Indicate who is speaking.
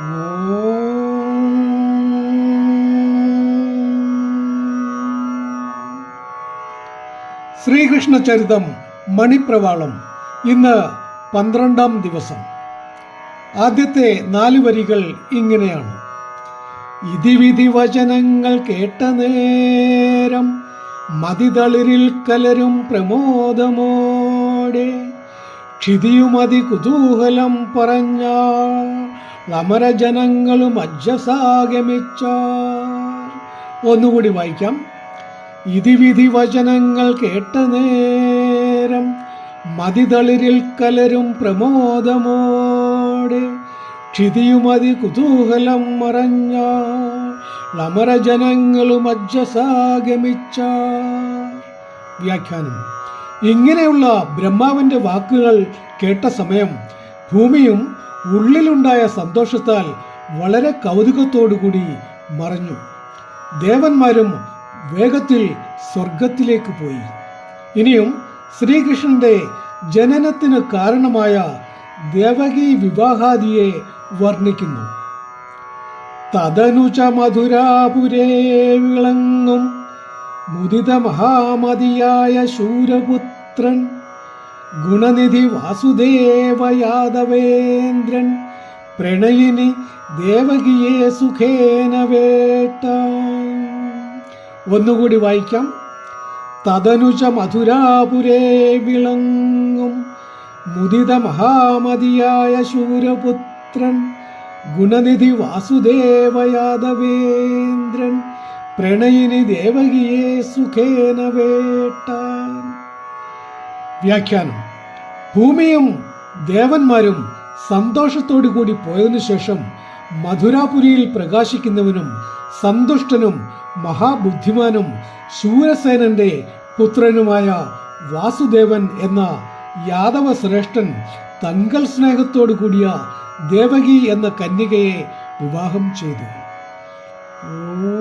Speaker 1: ശ്രീകൃഷ്ണ ചരിതം മണിപ്രവാളം. ഇന്ന് പന്ത്രണ്ടാം ദിവസം. ആദ്യത്തെ നാല് വരികൾ ഇങ്ങനെയാണ്. ഇതിവിധി വചനങ്ങൾ കേട്ട നേരം മതിതളിരിൽ കലരും പ്രമോദമോടെ. ക്ഷിതിയുമതി കുതൂഹലം പറഞ്ഞ അമരജനങ്ങളും അജ്ജസാഗമിച്ച ഒന്നുകൂടി വായിക്കാം. ഇതിവിധി വചനങ്ങൾ കേട്ട നേരം മതിതളിരിൽ കലരും പ്രമോദമോടെ. ക്ഷിതിയുമതി കുതൂഹലം മറഞ്ഞ അമരജനങ്ങളും അജ്ജസാഗമിച്ച വ്യാഖ്യാനം. ഇങ്ങനെയുള്ള ബ്രഹ്മാവിന്റെ വാക്കുകൾ കേട്ട സമയം ഭൂമിയും ഉള്ളിലുണ്ടായ സന്തോഷത്താൽ വളരെ കൗതുകത്തോടുകൂടി മറഞ്ഞു. ദേവന്മാരും വേഗത്തിൽ സ്വർഗത്തിലേക്ക് പോയി. ഇനിയും ശ്രീകൃഷ്ണന്റെ ജനനത്തിന് കാരണമായ ദേവകി വിവാഹാദിയെ വർണിക്കുന്നു. തദനുച മധുരാപുരേ വിളങ്ങും മുദിത മഹാമതിയായ ശൂരപുത്രൻ ഗുണനിധി വാസുദേവ യാദവേന്ദ്രൻ പ്രണയിനി ദേവകിയെ സുഖേന വേട്ട ഒന്നുകൂടി വായിക്കാം. തദനുച മധുരാപുരേ വിളങ്ങും മുദിത മഹാമതിയായ ശൂരപുത്രൻ ഗുണനിധി വാസുദേവ യാദവേന്ദ്രൻ പ്രണയിനി ദേവകിയെ സുഖേന വേട്ടാൻ. വ്യാഖ്യാനം. ഭൂമിയും ദേവന്മാരും സന്തോഷത്തോടു കൂടി പോയതിനു ശേഷം മധുരാപുരിയിൽ പ്രകാശിക്കുന്നവനും സന്തുഷ്ടനും മഹാബുദ്ധിമാനും ശൂരസേനന്റെ പുത്രനുമായ വാസുദേവൻ എന്ന യാദവ ശ്രേഷ്ഠൻ തങ്കൽ സ്നേഹത്തോടു കൂടിയ ദേവകി എന്ന കന്യകയെ വിവാഹം ചെയ്തു. ഓ